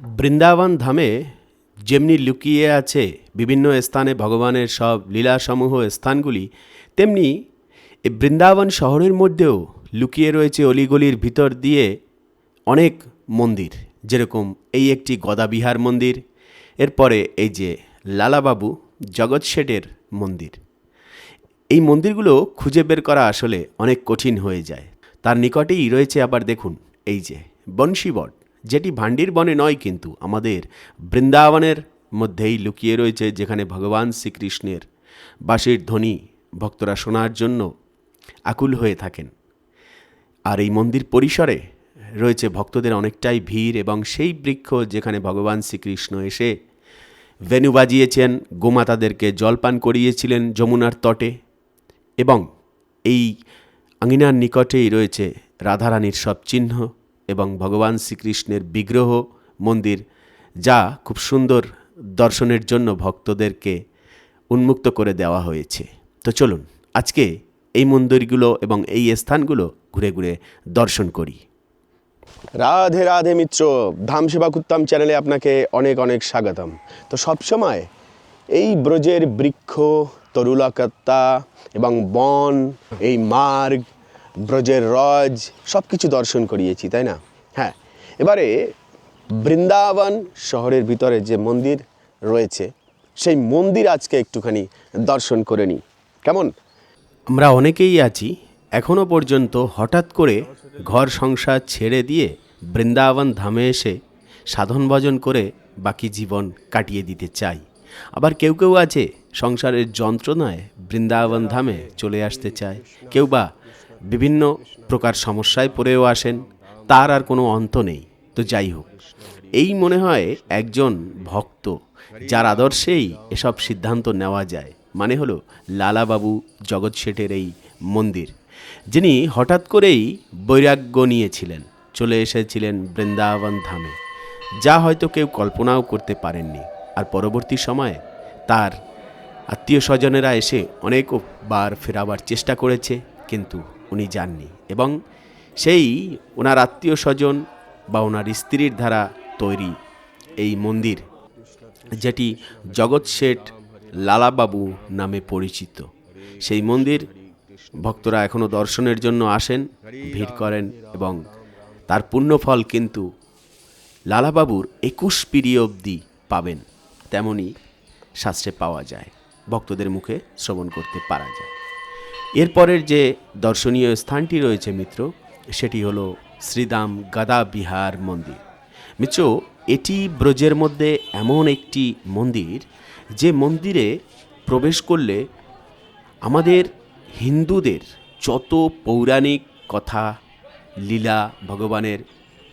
বৃন্দাবন ধামে যেমনি লুকিয়ে আছে বিভিন্ন স্থানে ভগবানের সব লীলাসমূহ স্থানগুলি, তেমনি এই বৃন্দাবন শহরের মধ্যেও লুকিয়ে রয়েছে অলিগলির ভিতর দিয়ে অনেক মন্দির, যেরকম এই একটি গদাবিহার মন্দির, এরপরে এই যে লালাবাবু জগৎ শেঠের মন্দির। এই মন্দিরগুলো খুঁজে বের করা আসলে অনেক কঠিন হয়ে যায়। তার নিকটেই রয়েছে আবার দেখুন, এই যে বংশীবট যেটি ভান্ডির বনে নয় কিন্তু আমাদের বৃন্দাবনের মধ্যেই লুকিয়ে রয়েছে, যেখানে ভগবান শ্রীকৃষ্ণের বাঁশির ধ্বনি ভক্তরা শোনার জন্য আকুল হয়ে থাকেন। আর এই মন্দির পরিসরে রয়েছে ভক্তদের অনেকটাই ভিড় এবং সেই বৃক্ষ যেখানে ভগবান শ্রীকৃষ্ণ এসে ভেনু বাজিয়েছেন, গোমাতাদেরকে জলপান করিয়েছিলেন যমুনার তটে এবং এই আঙিনার নিকটেই রয়েছে রাধারানীর সব চিহ্ন। এবং ভগবান শ্রীকৃষ্ণের বিগ্রহ মন্দির, যা খুব সুন্দর দর্শনের জন্য ভক্তদেরকে উন্মুক্ত করে দেওয়া হয়েছে। তো চলুন, আজকে এই মন্দিরগুলো এবং এই স্থানগুলো ঘুরে ঘুরে দর্শন করি। রাধে রাধে মিত্র, ধাম সেবা কুত্তাম চ্যানেলে আপনাকে অনেক অনেক স্বাগতম। তো সবসময় এই ব্রজের বৃক্ষ, তরুলকত্তা এবং বন, এই মার্গ ব্রজের রজ সব কিছু দর্শন করিয়েছি, তাই না? হ্যাঁ। এবারে বৃন্দাবন শহরের ভিতরে যে মন্দির রয়েছে, সেই মন্দির আজকে একটুখানি দর্শন করে নিই। কেমন? আমরা অনেকেই আছি এখনও পর্যন্ত হঠাৎ করে ঘর সংসার ছেড়ে দিয়ে বৃন্দাবন ধামে এসে সাধন ভজন করে বাকি জীবন কাটিয়ে দিতে চাই। আবার কেউ কেউ আছে সংসারের যন্ত্রণায় বৃন্দাবন ধামে চলে আসতে চায়। কেউ বা বিভিন্ন প্রকার সমস্যায় পড়েও আসেন, তার আর কোনো অন্ত নেই। তো যাই হোক, এই মনে হয় একজন ভক্ত, যার আদর্শেই এসব সিদ্ধান্ত নেওয়া যায়। মানে হলো, লালাবাবু জগৎ শেঠের এই মন্দির, যিনি হঠাৎ করেই বৈরাগ্য নিয়েছিলেন, চলে এসেছিলেন বৃন্দাবন ধামে। যা হয়তো কেউ কল্পনাও করতে পারেননি। আর পরবর্তী সময়ে তার আত্মীয় স্বজনেরা এসে অনেকবার ফেরাবার চেষ্টা করেছে, কিন্তু উনি যাননি এবং সেই ওনার আত্মীয় স্বজন বা ওনার স্ত্রীর দ্বারা তৈরি এই মন্দির, যেটি জগৎ শেঠ লালাবাবু নামে পরিচিত। সেই মন্দির ভক্তরা এখনও দর্শনের জন্য আসেন, ভিড় করেন এবং তার পুণ্যফল কিন্তু লালাবাবুর একুশ পিড়ি অবধি পাবেন, তেমনি শাস্ত্রে পাওয়া যায়। ভক্তদের মুখে শ্রবণ করতে পারা যায়। এরপরের যে দর্শনীয় স্থানটি রয়েছে মিত্র, সেটি হলো শ্রীদাম গাদা বিহার মন্দির। মিত্র, এটি ব্রজের মধ্যে এমন একটি মন্দির যে মন্দিরে প্রবেশ করলে আমাদের হিন্দুদের যত পৌরাণিক কথা, লীলা ভগবানের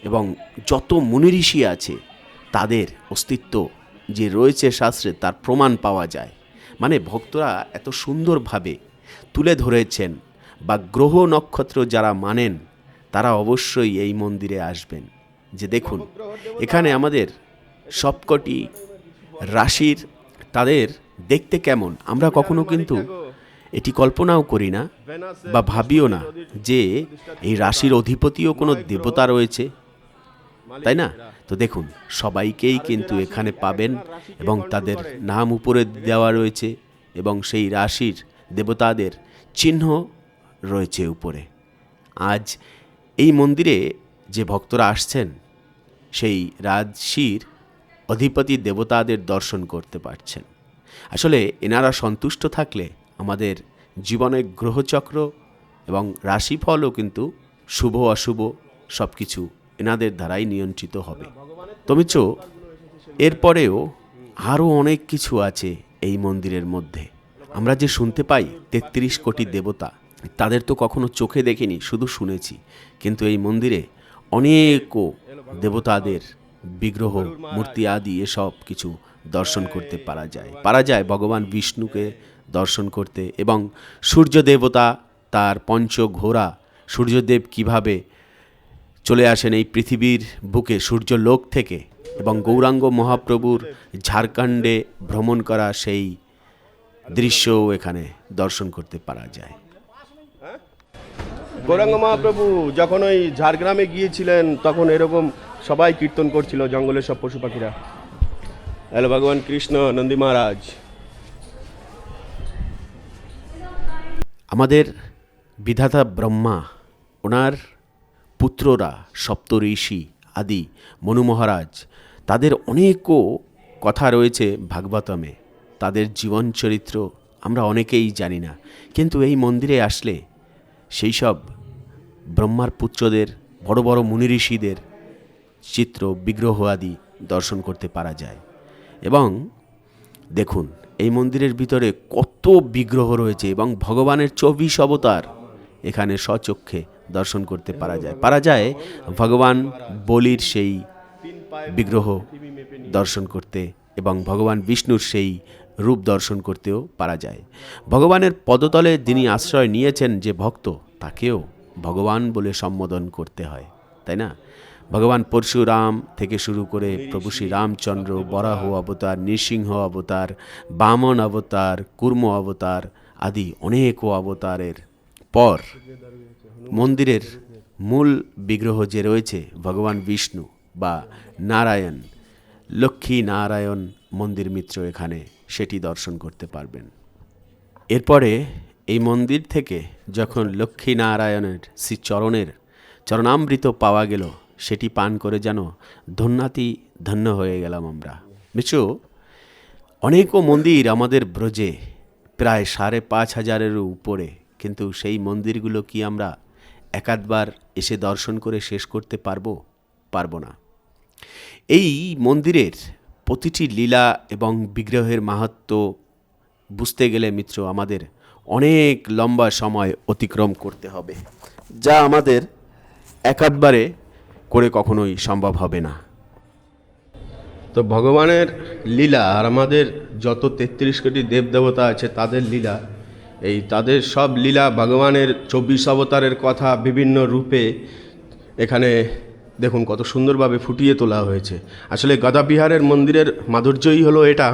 এবং যত মুনিঋষি আছে, তাদের অস্তিত্ব যে রয়েছে শাস্ত্রে তার প্রমাণ পাওয়া যায়। মানে ভক্তরা এত সুন্দরভাবে তুলে ধরেছেন বা গ্রহ নক্ষত্র যারা মানেন, তারা অবশ্যই এই মন্দিরে আসবেন। যে দেখুন, এখানে আমাদের সবকটি রাশির তাদের দেখতে কেমন? আমরা কখনো কিন্তু এটি কল্পনাও করি না বা ভাবিও না যে এই রাশির অধিপতিও কোনো দেবতা রয়েছে। তাই না? তো দেখুন, সবাইকেই কিন্তু এখানে পাবেন এবং তাদের নাম উপরে দেওয়া রয়েছে এবং সেই রাশির দেবতাদের চিহ্ন রয়েছে উপরে। আজ এই মন্দিরে যে ভক্তরা আসছেন, সেই রাজশির অধিপতি দেবতাদের দর্শন করতে পারছেন। আসলে এনারা সন্তুষ্ট থাকলে আমাদের জীবনের গ্রহচক্র এবং রাশিফলও কিন্তু শুভ, অশুভ সব কিছু এনাদের দ্বারাই নিয়ন্ত্রিত হবে। তমিচ এরপরেও আরও অনেক কিছু আছে এই মন্দিরের মধ্যে। আমরা যে শুনতে পাই তেত্রিশ কোটি দেবতা, তাদের তো কখনো চোখে দেখিনি, শুধু শুনেছি। কিন্তু এই মন্দিরে অনেকও দেবতাদের বিগ্রহ, মূর্তি আদি, এসব কিছু দর্শন করতে পারা যায়। পারা যায় ভগবান বিষ্ণুকে দর্শন করতে এবং সূর্য দেবতা তার পঞ্চ ঘোড়া সূর্যদেব কীভাবে চলে আসেন এই পৃথিবীর বুকে সূর্যলোক থেকে এবং গৌরাঙ্গ মহাপ্রভুর ঝাড়খণ্ডে ভ্রমণ করা সেই দৃশ্যও এখানে দর্শন করতে পারা যায়। গৌরাঙ্গ মহাপ্রভু যখন ওই ঝাড়গ্রামে গিয়েছিলেন তখন এরকম সবাই কীর্তন করছিল জঙ্গলের সব পশু পাখিরা। হ্যালো ভগবান কৃষ্ণ নন্দী মহারাজ। আমাদের বিধাতা ব্রহ্মা ওনার পুত্ররা সপ্তঋষি আদি মনু মহারাজ তাদের অনেকও কথা রয়েছে ভাগবতমে। তাদের জীবন চরিত্র আমরা অনেকেই জানি না। কিন্তু এই মন্দিরে আসলে সেই সব ব্রহ্মার পুত্রদের, বড় বড় মুনি ঋষিদের চিত্র, বিগ্রহ আদি দর্শন করতে পারা যায়। এবং দেখুন, এই মন্দিরের ভিতরে কত বিগ্রহ রয়েছে এবং ভগবানের চব্বিশ অবতার এখানে স্বচক্ষে দর্শন করতে পারা যায়। পারা যায় ভগবান বলির সেই বিগ্রহ দর্শন করতে এবং ভগবান বিষ্ণুর সেই রূপ দর্শন করতেও পারা যায়। ভগবানের পদতলে যিনি আশ্রয় নিয়েছেন যে ভক্ত, তাকেও ভগবান বলে সম্বোধন করতে হয়, তাই না? ভগবান পরশুরাম থেকে শুরু করে প্রভু শ্রী রামচন্দ্র, বরাহ অবতার, নৃসিংহ অবতার, বামন অবতার, কুর্ম অবতার আদি অনেক অবতারের পর মন্দিরের মূল বিগ্রহ যে রয়েছে, ভগবান বিষ্ণু বা নারায়ণ, লক্ষ্মী নারায়ণ মন্দির মিত্র এখানে সেটি দর্শন করতে পারবেন। এরপরে এই মন্দির থেকে যখন লক্ষ্মী নারায়ণের শ্রীচরণের চরণামৃত পাওয়া গেল, সেটি পান করে যেন ধন্যাতি ধন্য হয়ে গেলাম আমরা। মিত্র অনেকও মন্দির আমাদের ব্রজে প্রায় সাড়ে পাঁচ হাজারেরও উপরে, কিন্তু সেই মন্দিরগুলো কি আমরা একাধবার এসে দর্শন করে শেষ করতে পারব? পারব না। এই মন্দিরের প্রতিটি লীলা এবং বিগ্রহের মাহাত্ম্য বুঝতে গেলে মিত্র, আমাদের অনেক লম্বা সময় অতিক্রম করতে হবে, যা আমাদের একাধবারে করে কখনোই সম্ভব হবে না। তো ভগবানের লীলা আর আমাদের যত তেত্রিশ কোটি দেবদেবতা আছে, তাদের লীলা, এই তাদের সব লীলা ভগবানের চব্বিশ অবতারের কথা বিভিন্ন রূপে এখানে দেখুন, কত সুন্দরভাবে ফুটিয়ে তোলা হয়েছে। আসলে গদাবিহারের মন্দিরের মাধুর্যই হলো এটা,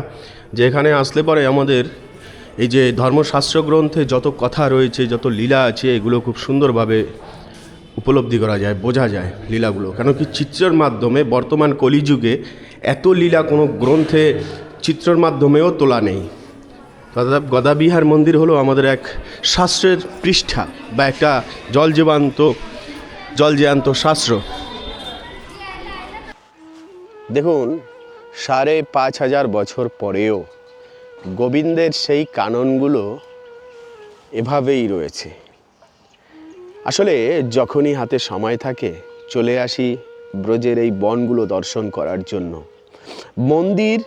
যে এখানে আসলে পরে আমাদের এই যে ধর্মশাস্ত্র গ্রন্থে যত কথা রয়েছে, যত লীলা আছে, এগুলো খুব সুন্দরভাবে উপলব্ধি করা যায়, বোঝা যায় লীলাগুলো। কেন কি চিত্রের মাধ্যমে বর্তমান কলিযুগে এত লীলা কোনো গ্রন্থে চিত্রের মাধ্যমেও তোলা নেই। অর্থাৎ গদাবিহার মন্দির হলো আমাদের এক শাস্ত্রের পৃষ্ঠা বা একটা জল জীবান্ত জল জ্যান্ত শাস্ত্র। দেখুন, সাড়ে পাঁচ হাজার বছর পরেও গোবিন্দের সেই কাননগুলো এভাবেই রয়েছে। আসলে যখনই হাতে সময় থাকে, চলে আসি ব্রজের এই বনগুলো দর্শন করার জন্য। মন্দির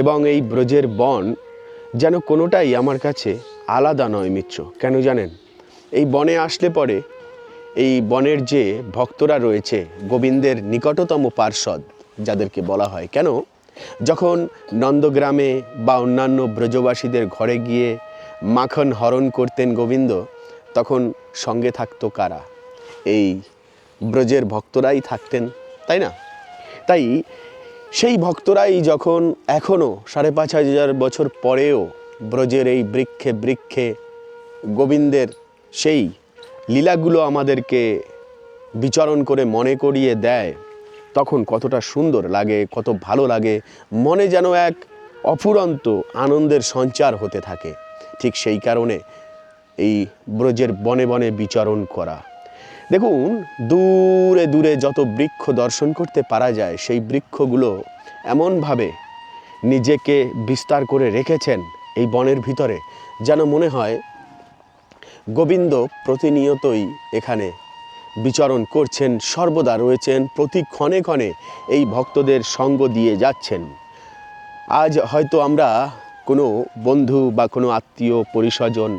এবং এই ব্রজের বন যেন কোনোটাই আমার কাছে আলাদা নয় মিত্র, কেন জানেন? এই বনে আসলে পরে এই বনের যে ভক্তরা রয়েছে, গোবিন্দের নিকটতম পার্ষদ যাদেরকে বলা হয়। কেন? যখন নন্দগ্রামে বা অন্যান্য ব্রজবাসীদের ঘরে গিয়ে মাখন হরণ করতেন গোবিন্দ, তখন সঙ্গে থাকতো কারা? এই ব্রজের ভক্তরাই থাকতেন, তাই না? তাই সেই ভক্তরাই যখন এখনও সাড়ে পাঁচ হাজার বছর পরেও ব্রজের এই বৃক্ষে বৃক্ষে গোবিন্দের সেই লীলাগুলো আমাদেরকে বিচরণ করে মনে করিয়ে দেয় তখন কতটা সুন্দর লাগে, কত ভালো লাগে, মনে যেন এক অফুরন্ত আনন্দের সঞ্চার হতে থাকে। ঠিক সেই কারণে এই ব্রজের বনে বনে বিচরণ করা। দেখুন, দূরে দূরে যত বৃক্ষ দর্শন করতে পারা যায়, সেই বৃক্ষগুলো এমনভাবে নিজেকে বিস্তার করে রেখেছেন এই বনের ভিতরে, যেন মনে হয় গোবিন্দ প্রতিনিয়তই এখানে বিচরণ করছেন, সর্বদা রয়েছেন, প্রতি ক্ষণে ক্ষণে এই ভক্তদের সঙ্গ দিয়ে যাচ্ছেন। আজ হয়তো আমরা কোনো বন্ধু বা কোনো আত্মীয়, পরিস্বজন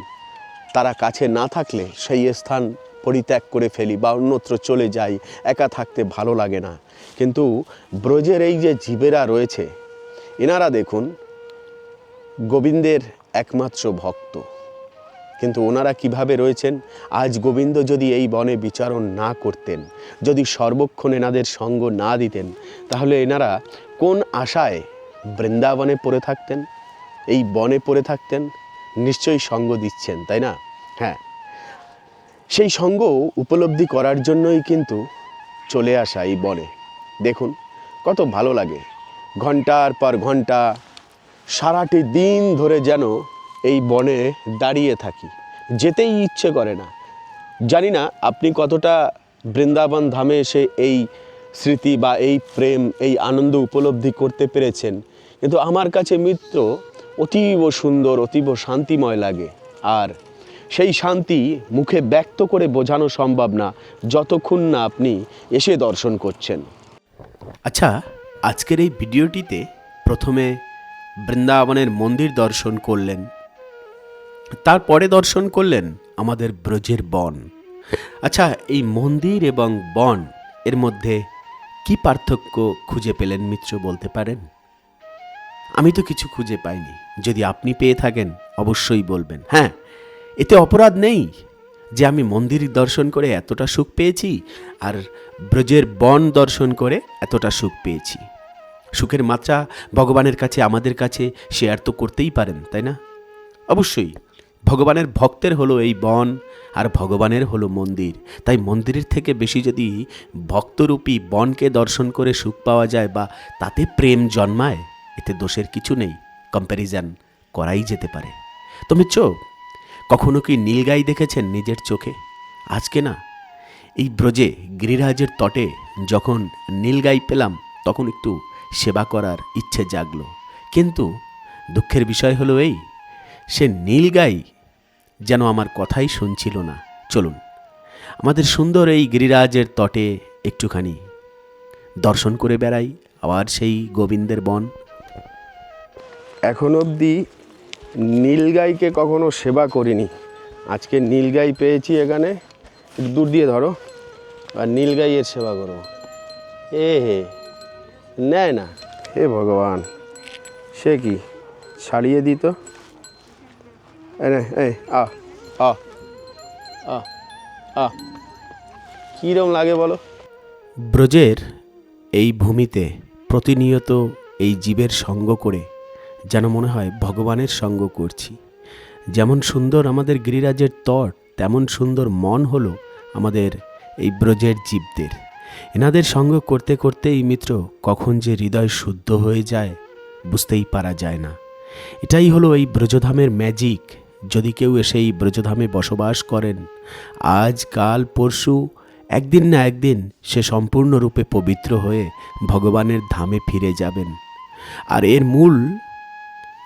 তারা কাছে না থাকলে সেই স্থান পরিত্যাগ করে ফেলি বা অন্যত্র চলে যাই, একা থাকতে ভালো লাগে না। কিন্তু ব্রজের এই যে জীবেরা রয়েছে, এনারা দেখুন, গোবিন্দের একমাত্র ভক্ত। কিন্তু ওনারা কীভাবে রয়েছেন? আজ গোবিন্দ যদি এই বনে বিচারণ না করতেন, যদি সর্বক্ষণ এনাদের সঙ্গ না দিতেন, তাহলে এনারা কোন আশায় বৃন্দাবনে পড়ে থাকতেন? এই বনে পড়ে থাকতেন, নিশ্চয়ই সঙ্গ দিচ্ছেন, তাই না? হ্যাঁ। সেই সঙ্গ উপলব্ধি করার জন্যই কিন্তু চলে আসা এই বনে। দেখুন, কত ভালো লাগে। ঘণ্টার পর ঘণ্টা সারাটি দিন ধরে যেন এই বনে দাঁড়িয়ে থাকি। যেতেই ইচ্ছে করে না। জানি না আপনি কতটা বৃন্দাবন ধামে এসে এই স্মৃতি বা এই প্রেম, এই আনন্দ উপলব্ধি করতে পেরেছেন। কিন্তু আমার কাছে মিত্র অতীব সুন্দর, অতীব শান্তিময় লাগে। আর সেই শান্তি মুখে ব্যক্ত করে বোঝানো সম্ভব না, যতক্ষণ না আপনি এসে দর্শন করছেন। আচ্ছা আজকের এই ভিডিওটিতে প্রথমে বৃন্দাবনের মন্দির দর্শন করলেন। তারপরে দর্শন করলেন আমাদের ব্রজের বন। আচ্ছা এই মন্দির এবং বন, এর মধ্যে কি পার্থক্য খুঁজে পেলেন মিত্র, বলতে পারেন? আমি তো কিছু খুঁজে পাইনি। যদি আপনি পেয়ে থাকেন, অবশ্যই বলবেন। হ্যাঁ এতে অপরাধ নেই যে আমি মন্দির দর্শন করে এতটা সুখ পেয়েছি আর ব্রজের বন দর্শন করে এতটা সুখ পেয়েছি। সুখের মাত্রা ভগবানের কাছে, আমাদের কাছে শেয়ার তো করতেই পারেন, তাই না? অবশ্যই। ভগবানের ভক্তের হলো এই বন আর ভগবানের হলো মন্দির। তাই মন্দিরের থেকে বেশি যদি ভক্তরূপী বনকে দর্শন করে সুখ পাওয়া যায় বা তাতে প্রেম জন্মায়, এতে দোষের কিছু নেই। কম্প্যারিজন করাই যেতে পারে। তো মিচ্ছ কখনো কি নীলগাই দেখেছেন নিজের চোখে? আজকে না। এই ব্রজে গিরিরাজের তটে যখন নীলগাই পেলাম, তখন একটু সেবা করার ইচ্ছে জাগলো। কিন্তু দুঃখের বিষয় হলো এই সে নীলগাই যেন আমার কথাই শুনছিল না। চলুন, আমাদের সুন্দর এই গিরিরাজের তটে একটুখানি দর্শন করে বেড়াই আবার সেই গোবিন্দের বন। এখন অবধি নীলগাইকে কখনো সেবা করিনি। আজকে নীলগাই পেয়েছি এখানে। দূর দিয়ে ধরো। আর নীলগাইয়ের সেবা করো। এ হে, নেয় না। হে ভগবান, সে কি, ছাড়িয়ে দিত এই আ আ আ আ। কীরম লাগে বলো? ব্রজের এই ভূমিতে প্রতিনিয়ত এই জীবের সঙ্গ করে যেন মনে হয় ভগবানের সঙ্গ করছি। যেমন সুন্দর আমাদের গিরিরাজের তট, তেমন সুন্দর মন হলো আমাদের এই ব্রজের জীবদের। এনাদের সঙ্গ করতে করতে এই মিত্র কখন যে হৃদয় শুদ্ধ হয়ে যায়, বুঝতেই পারা যায় না। এটাই হলো এই ব্রজধামের ম্যাজিক যদি কেউ এসে এই ব্রজধামে বসবাস করেন, আজ, কাল, পরশু, একদিন না একদিন সে সম্পূর্ণরূপে পবিত্র হয়ে ভগবানের ধামে ফিরে যাবেন। আর এর মূল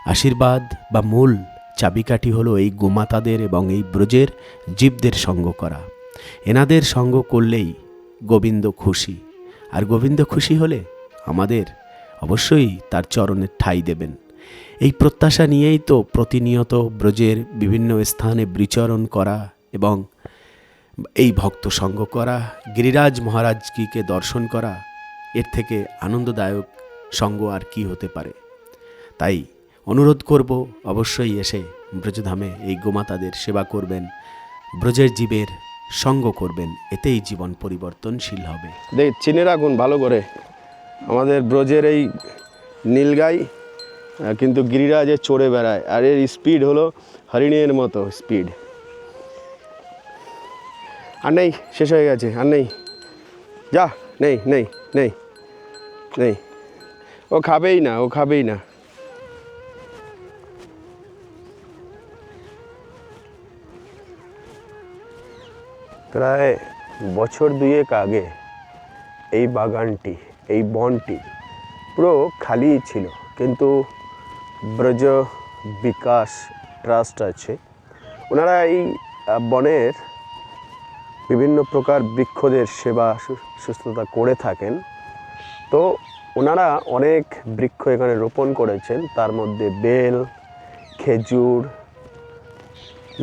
আশীর্বাদ বা মূল চাবিকাঠি হলো এই গোমাতাদের এবং এই ব্রজের জীবদের সঙ্গ করা। এনাদের সঙ্গ করলেই গোবিন্দ খুশি। আর গোবিন্দ খুশি হলে আমাদের অবশ্যই তার চরণের ঠাঁই দেবেন। এই প্রত্যাশা নিয়েই তো প্রতিনিয়ত ব্রজের বিভিন্ন স্থানে বিচরণ করা এবং এই ভক্ত সঙ্গ করা, গিরিরাজ মহারাজকে দর্শন করা, এর থেকে আনন্দদায়ক সঙ্গ আর কি হতে পারে? তাই অনুরোধ করব অবশ্যই এসে ব্রজধামে এই গোমাতাদের সেবা করবেন, ব্রজের জীবের সঙ্গ করবেন, এতেই জীবন পরিবর্তনশীল হবে। চিনে রাখুন ভালো করে। আমাদের ব্রজের এই নীলগাই কিন্তু গিরিরাজে চড়ে বেড়ায় আর এর স্পিড হলো হরিণের মতো স্পিড আর নেই, শেষ হয়ে গেছে, আর নেই। যা, নেই নেই নেই নেই। ও খাবেই না, ও খাবেই না। প্রায় বছর দুয়েক আগে এই বাগানটি, এই বনটি পুরো খালি ছিল, কিন্তু ব্রজ বিকাশ ট্রাস্ট আছে। ওনারা এই বনের বিভিন্ন প্রকার বৃক্ষদের সেবা সুস্থতা করে থাকেন। তো ওনারা অনেক বৃক্ষ এখানে রোপণ করেছেন। তার মধ্যে বেল, খেজুর,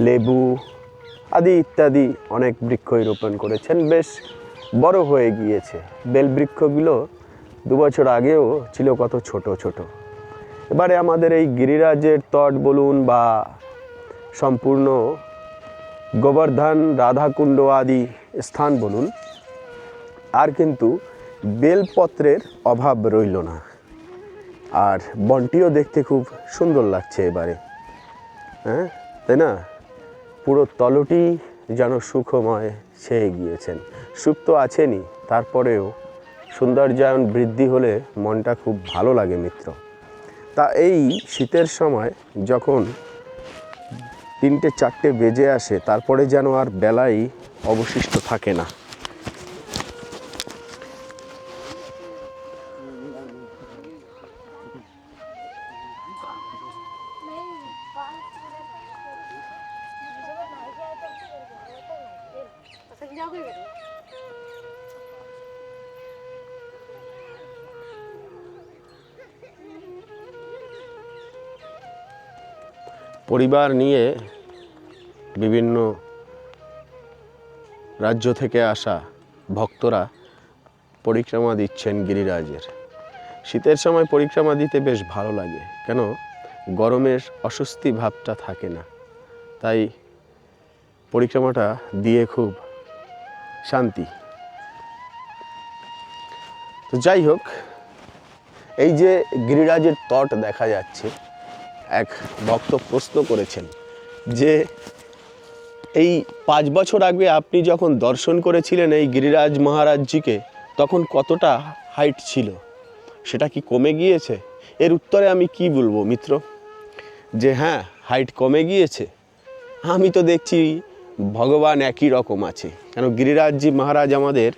লেবু আদি ইত্যাদি অনেক বৃক্ষই রোপণ করেছেন। বেশ বড় হয়ে গিয়েছে। বেল বৃক্ষগুলো দু বছর আগেও ছিল কত ছোট ছোট। এবারে আমাদের এই গিরিরাজের তট বলুন বা সম্পূর্ণ গোবর্ধন, রাধাকুণ্ড আদি স্থান বলুন, আর কিন্তু বেলপত্রের অভাব রইল না। আর বনটিও দেখতে খুব সুন্দর লাগছে এবারে। হ্যাঁ তাই না? পুরো তলটি যেন সুখময় ছেয়ে গিয়েছেন সুখ তো আছেনই, তারপরেও সৌন্দর্যায়ন বৃদ্ধি হলে মনটা খুব ভালো লাগে মিত্র। তা এই শীতের সময় যখন তিনটে চারটে বেজে আসে, তারপরে যেন আর বেলাই অবশিষ্ট থাকে না। পরিবার নিয়ে বিভিন্ন রাজ্য থেকে আসা ভক্তরা পরিক্রমা দিচ্ছেন গিরিরাজের। শীতের সময় পরিক্রমা দিতে বেশ ভালো লাগে, কেন? গরমের অস্বস্তি ভাবটা থাকে না। তাই পরিক্রমাটা দিয়ে খুব শান্তি। তো যাই হোক, এই যে গিরিরাজের তট দেখা যাচ্ছে এক ভক্ত প্রশ্ন করেছেন যে এই পাঁচ বছর আগে আপনি যখন দর্শন করেছিলেন এই গিরিরাজ মহারাজজিকে, তখন কতটা হাইট ছিল? সেটা কি কমে গিয়েছে? এর উত্তরে আমি কি বলব মিত্র? যে হ্যাঁ হাইট কমে গিয়েছে। আমি তো দেখছি ভগবান একই রকম আছে। কেন গিরিরাজজি মহারাজ আমাদের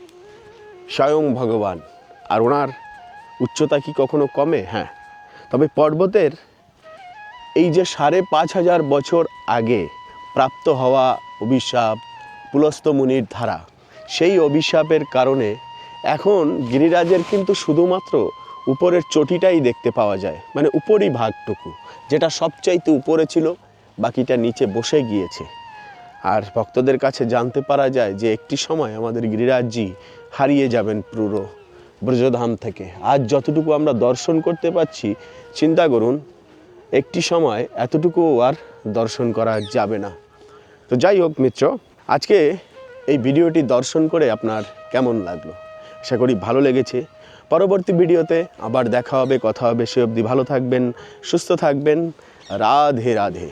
স্বয়ং ভগবান। আর ওনার উচ্চতা কি কখনো কমে? হ্যাঁ। তবে পর্বতের এই যে সাড়ে পাঁচ হাজার বছর আগে প্রাপ্ত হওয়া অভিশাপ, পুলস্ত মুনির ধারা, সেই অভিশাপের কারণে এখন গিরিরাজের কিন্তু শুধুমাত্র উপরের চটিটাই দেখতে পাওয়া যায় মানে উপরই ভাগটুকু, যেটা সবচাইতে উপরে ছিল, বাকিটা নিচে বসে গিয়েছে। আর ভক্তদের কাছে জানতে পারা যায় যে একটি সময় আমাদের গিরিরাজজি হারিয়ে যাবেন পুরো ব্রজধাম থেকে। আজ যতটুকু আমরা দর্শন করতে পাচ্ছি চিন্তা করুন একটি সময় এতটুকু আর দর্শন করা যাবে না। তো যাই হোক মিত্র, আজকে এই ভিডিওটি দর্শন করে আপনার কেমন লাগল? আশা করি ভালো লেগেছে। পরবর্তী ভিডিওতে আবার দেখা হবে, কথা হবে। সে অবধি ভালো থাকবেন, সুস্থ থাকবেন। রাধে রাধে।